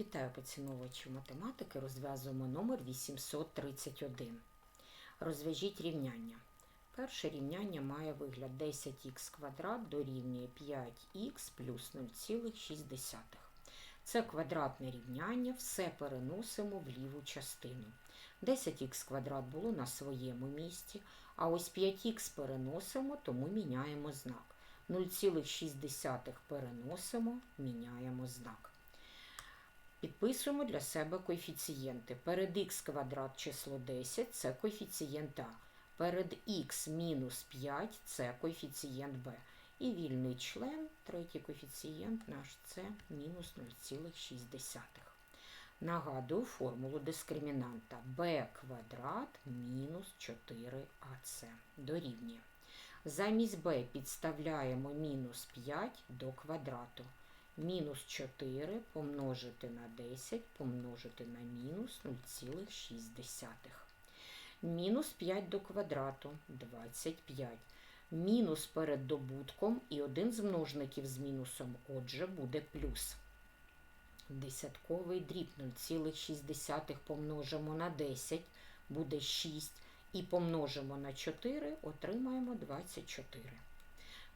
Вітаю поціновувачів математики. Розв'язуємо номер 831. Розв'яжіть рівняння. Перше рівняння має вигляд 10х квадрат дорівнює 5х плюс 0,6. Це квадратне рівняння, все переносимо в ліву частину. 10х квадрат було на своєму місці, а ось 5х переносимо, тому міняємо знак. 0,6 переносимо, міняємо знак. Підписуємо для себе коефіцієнти. Перед х квадрат число 10 це коефіцієнт А. Перед х мінус 5 це коефіцієнт Б. І вільний член, третій коефіцієнт наш це мінус 0,6. Нагадую формулу дискримінанта b квадрат мінус 4ac дорівнює. Замість b підставляємо мінус 5 до квадрату. Мінус 4 помножити на 10 помножити на мінус 0,6. Мінус 5 до квадрату 25. Мінус перед добутком і один з множників з мінусом, отже, буде плюс. Десятковий дріб 0,6 помножимо на 10, буде 6. І помножимо на 4, отримаємо 24.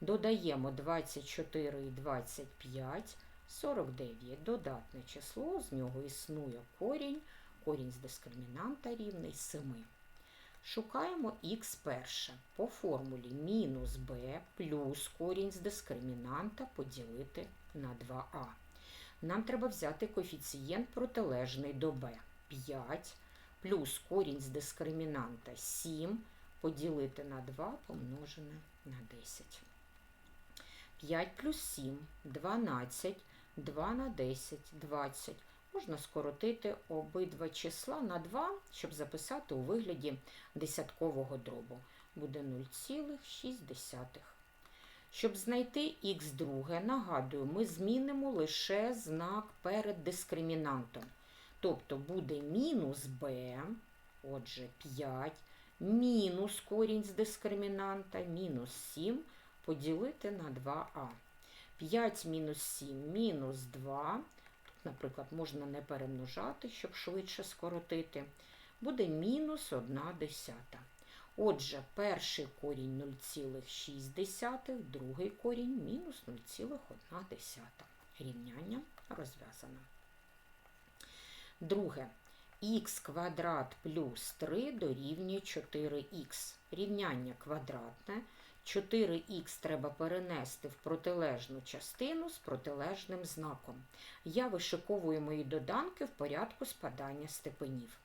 Додаємо 24 і 25, 49. Додатне число, з нього існує корінь. Корінь з дискримінанта рівний 7. Шукаємо х перше. По формулі мінус b плюс корінь з дискримінанта поділити на 2а. Нам треба взяти коефіцієнт протилежний до b 5 плюс корінь з дискримінанта 7 поділити на 2 помножене на 10. 5 плюс 7 12, 2 на 10 20. Можна скоротити обидва числа на 2, щоб записати у вигляді десяткового дробу. Буде 0,6. Щоб знайти х друге, нагадую, ми змінимо лише знак перед дискримінантом. Тобто буде мінус b, отже 5, мінус корінь з дискримінанта, мінус 7 поділити на 2а. 5 мінус 7 мінус 2. Тут, наприклад, можна не перемножати, щоб швидше скоротити. Буде мінус 1 десята. Отже, перший корінь 0,6, другий корінь мінус 0,1. Рівняння розв'язано. Друге. х квадрат плюс 3 дорівнює 4х. Рівняння квадратне. 4х треба перенести в протилежну частину з протилежним знаком. Я вишиковую мої доданки в порядку спадання степенів.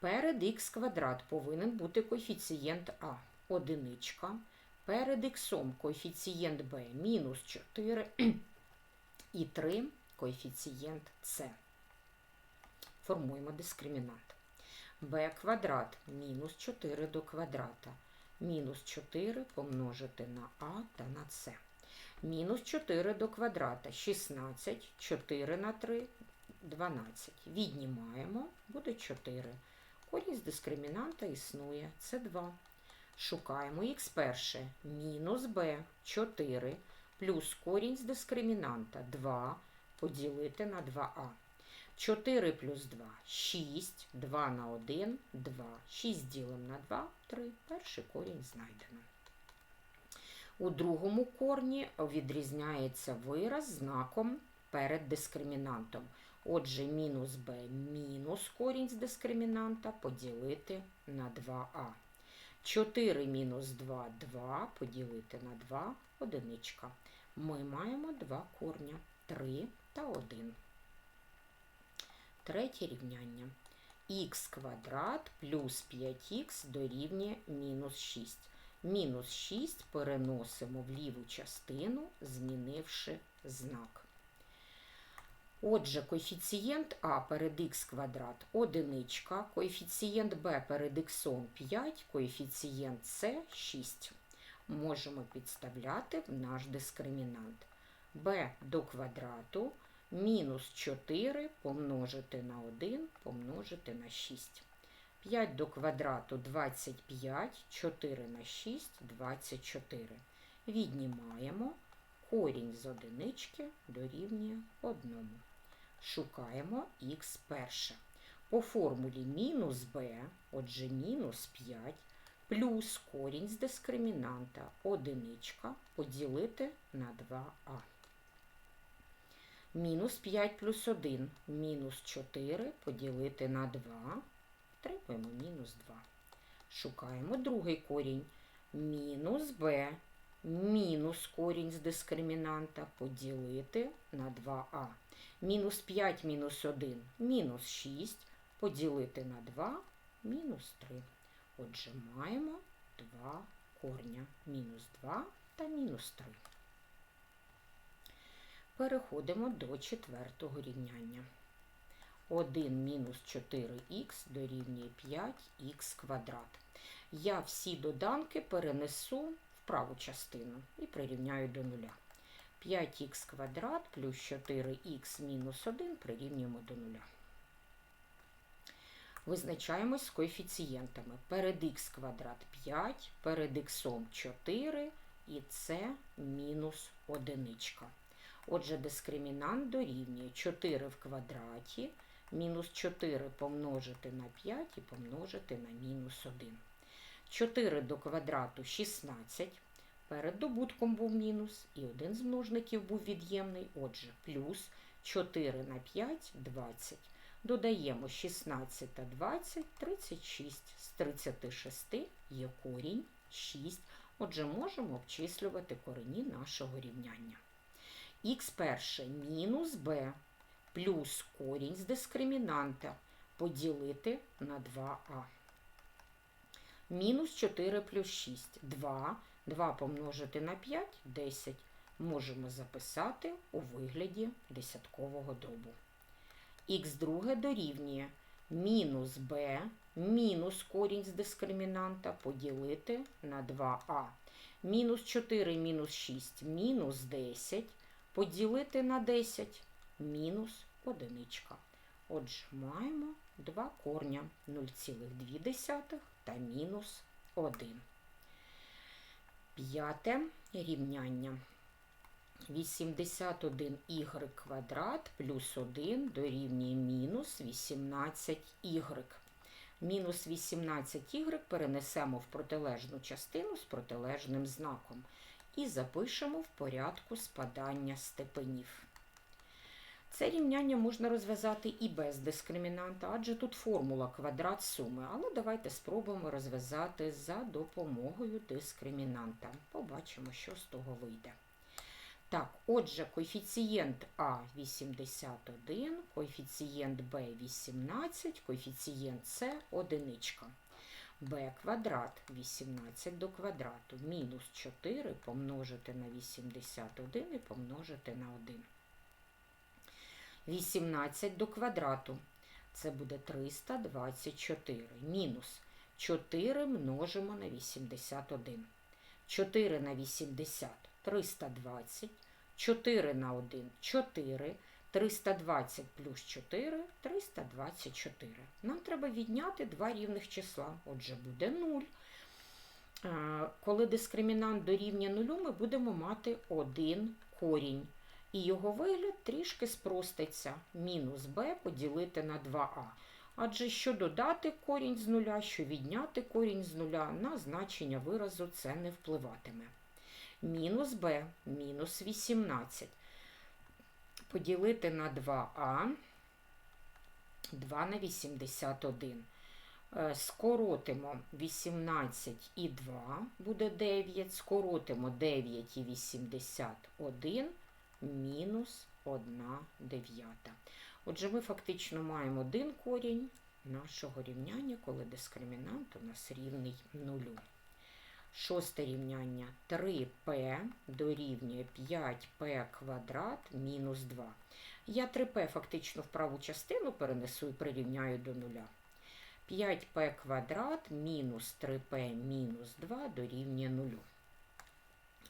Перед х квадрат повинен бути коефіцієнт А одиничка. Перед х коефіцієнт Б мінус 4 і 3 коефіцієнт С. Формуємо дискримінант. b квадрат мінус 4 до квадрата. Мінус 4 помножити на А та на С. Мінус 4 до квадрата 16, 4 на 3, 12. Віднімаємо, буде 4. Корінь з дискримінанта існує, це 2. Шукаємо х перше. Мінус b 4 плюс корінь з дискримінанта 2 поділити на 2а. 4 плюс 2 6, 2 на 1 2. 6 ділимо на 2 3. Перший корінь знайдено. У другому корні відрізняється вираз знаком перед дискримінантом. Отже, мінус b мінус корінь з дискримінанта поділити на 2а. 4 мінус 2 2 поділити на 2 одиничка. Ми маємо два корня 3 та 1. Третє рівняння. х квадрат плюс 5х дорівнює мінус 6. Мінус 6 переносимо в ліву частину, змінивши знак. Отже, коефіцієнт А перед х квадрат одиничка, коефіцієнт Б перед х 5, коефіцієнт С 6. Можемо підставляти в наш дискримінант. b до квадрату мінус 4 помножити на 1 помножити на 6. 5 до квадрату 25, 4 на 6 24. Віднімаємо корінь з одинички дорівнює 1. Шукаємо х перше. По формулі мінус b, отже, мінус 5, плюс корінь з дискримінанта одиничка поділити на 2а. Мінус 5 плюс 1, мінус 4 поділити на 2, отримуємо мінус 2. Шукаємо другий корінь. Мінус b, мінус корінь з дискримінанта поділити на 2а. Мінус 5 мінус 1 мінус 6 поділити на 2 мінус 3. Отже, маємо два корня. Мінус 2 та мінус 3. Переходимо до четвертого рівняння. 1 мінус 4х дорівнює 5х квадрат. Я всі доданки перенесу в праву частину і прирівняю до нуля. 5х квадрат плюс 4х мінус 1 прирівнюємо до нуля. Визначаємось з коефіцієнтами. Перед х квадрат 5, перед х 4 і це мінус одиничка. Отже, дискримінант дорівнює 4 в квадраті, мінус 4 помножити на 5 і помножити на мінус 1. 4 до квадрату 16. Перед добутком був мінус, і один з множників був від'ємний, отже, плюс 4 на 5 20. Додаємо 16 та 20, 36. З 36 є корінь 6. Отже, можемо обчислювати корені нашого рівняння. Х перше мінус b плюс корінь з дискримінанта поділити на 2а. Мінус 4 плюс 6 2. 2 помножити на 5 10. Можемо записати у вигляді десяткового дробу. Х друге дорівнює мінус b мінус корінь з дискримінанта поділити на 2а. Мінус 4 мінус 6 мінус 10 поділити на 10 мінус одиничка. Отже, маємо два корня 0,2 та мінус 1. П'яте рівняння. 81y квадрат плюс 1 дорівнює мінус 18y. Мінус 18y перенесемо в протилежну частину з протилежним знаком і запишемо в порядку спадання степенів. Це рівняння можна розв'язати і без дискримінанта, адже тут формула квадрат суми. Але давайте спробуємо розв'язати за допомогою дискримінанта. Побачимо, що з того вийде. Так, отже, коефіцієнт А 81, коефіцієнт Б 18, коефіцієнт С одиничка. B квадрат 18 до квадрату мінус 4 помножити на 81 і помножити на 1. 18 до квадрату. Це буде 324. Мінус 4 множимо на 81. 4 на 80 320. 4 на 1 4. 320 плюс 4 324. Нам треба відняти два рівних числа. Отже, буде 0. Коли дискримінант дорівнює 0, ми будемо мати один корінь. І його вигляд трішки спроститься. Мінус b поділити на 2а. Адже що додати корінь з нуля, що відняти корінь з нуля, на значення виразу це не впливатиме. Мінус b мінус 18 поділити на 2а, 2 на 81. Е, скоротимо 18 і 2, буде 9, скоротимо 9 і 81, мінус 1 дев'ята. Отже, ми фактично маємо один корінь нашого рівняння, коли дискримінант у нас рівний нулю. Шосте рівняння 3p дорівнює 5p квадрат мінус 2. Я 3p фактично в праву частину перенесу і прирівняю до нуля. 5p квадрат мінус 3p мінус 2 дорівнює 0.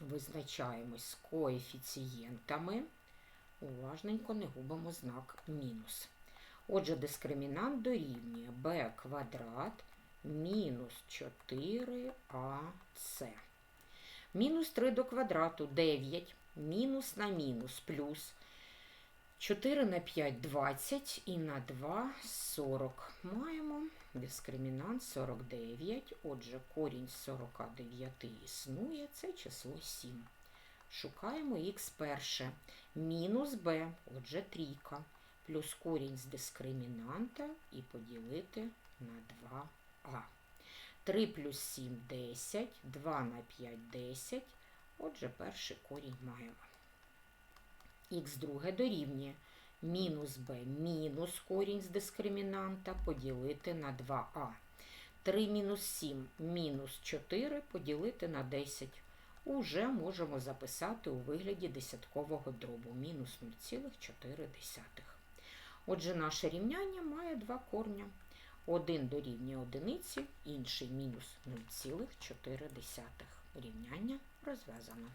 Визначаємось з коефіцієнтами. Уважненько не губимо знак мінус. Отже, дискримінант дорівнює b квадрат мінус 4ac. Мінус 3 до квадрату 9, мінус на мінус плюс 4 на 5 20 і на 2 40. Маємо дискримінант 49. Отже, корінь 49 існує, це число 7. Шукаємо х перше. Мінус b, отже, трійка. Плюс корінь з дискримінанта і поділити на 2а. 3 плюс 7 – 10, 2 на 5 – 10. Отже, перший корінь маємо. Х друге дорівнює мінус b мінус корінь з дискримінанта поділити на 2а. 3 мінус 7 мінус 4 поділити на 10. Уже можемо записати у вигляді десяткового дробу мінус 0,4. Отже, наше рівняння має два корня. Один дорівнює одиниці, інший мінус 0,4. Рівняння розв'язано.